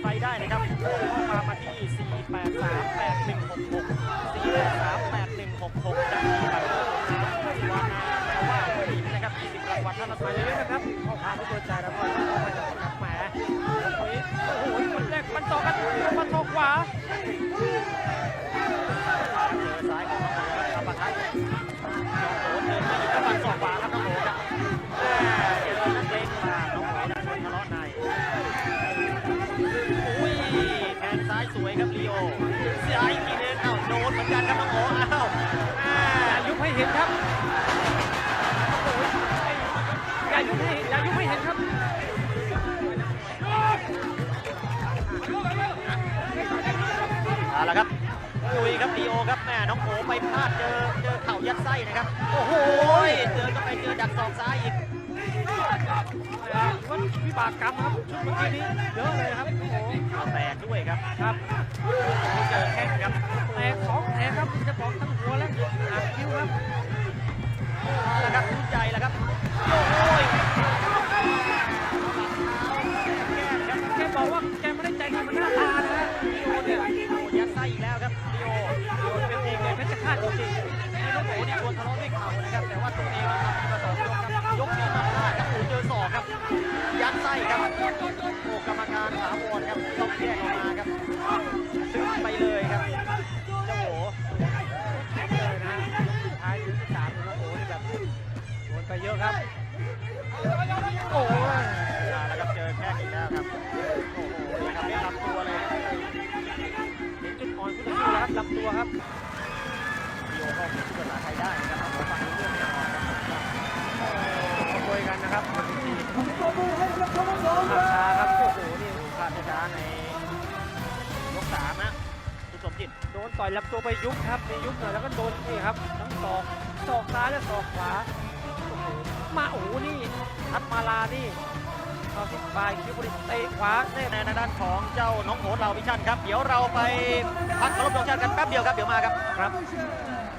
ไฟได้นะครับโทรเข้ามามาที่ 4 8 3 8 1 6 6 4 8 3 8 1 6 6จากที่หลังวานาแปลว่าผู้หญิงนะครับ20รางวัลท่านละไปเยเรื่อยๆนะนะครับข้อความที่ตัวใจแล้วก็ สวยครับลีโอซ้ายอีกทีนึงอ้าวโดนเหมือนกันครับน้องโหอ้าวอย่ายุบให้เห็นครับโอ้ยอย่ายุบให้อย่ายุบให้เห็นครับเอาละครับลุยครับลีโอครับแม่น้องโหไปพลาดเจอเจอเข่ายัดไส้นะครับ โอ้โหเจอก็ไปเจอดักศอกซ้ายอีก วัดวิบากกรรมครับชุดเมื่อกี้นี้เยอะเลยครับโอ้โหเอาแตกด้วยครับครับเจอแข้งครับแตกสองแตกครับจะบอกทั้งหัวและหางคิ้วครับเอาละครับรุ่นใหญ่แล้วครับโอ้ยแกบอกว่าแกไม่ได้ใจดีเหมันหน้าตานะฮะลีโอเนี่ยโอ้ยัดไส้อีกแล้วครับลีโอโดนเป็นเองเลยเพชรฆาตจริงนี่น้องโหนี่ชวนทะเลาะด้วยเข่านะครับแต่ว่าตัวเองเราทำมาสอง โอ้กรรมการถาวรครับต้องแยกออกมาครับซึ้งไปเลยครับเจ้าโหๆเลยนะท้ายถึงที่สามเนี่ยโอ้โหนี่แบบโดนไปเยอะครับ โอ้ยเอาละครับเจอแข้งอีกแล้วครับ โอ้โหนี่ครับเล่นลำตัวเลยครับเห็นจุดอ่อนคุณสู้แล้วครับลำตัวครับลีโอก็พูดภาษาไทยได้นะครับผมฟังรู้เรื่องแน่นอนครับขโมยกันนะครับ ยกสามนะคุณสมจิตโดนต่อยลำตัวไปยุบครับมียุบหน่อยแล้วก็โดนนี่ครับทั้งศอกศอกซ้ายและศอกขวาโอ้โหมาโอ้โหนี่ทัดมาลานี่เข้าที่ปลายคิ้วบริเตะขวาแน่ในด้านของเจ้าน้องโหนเราวิชันครับ เดี๋ยวเราไปพักเคารพธงชาติกันแป๊บเดียวครับ เดี๋ยวมาครับครับเ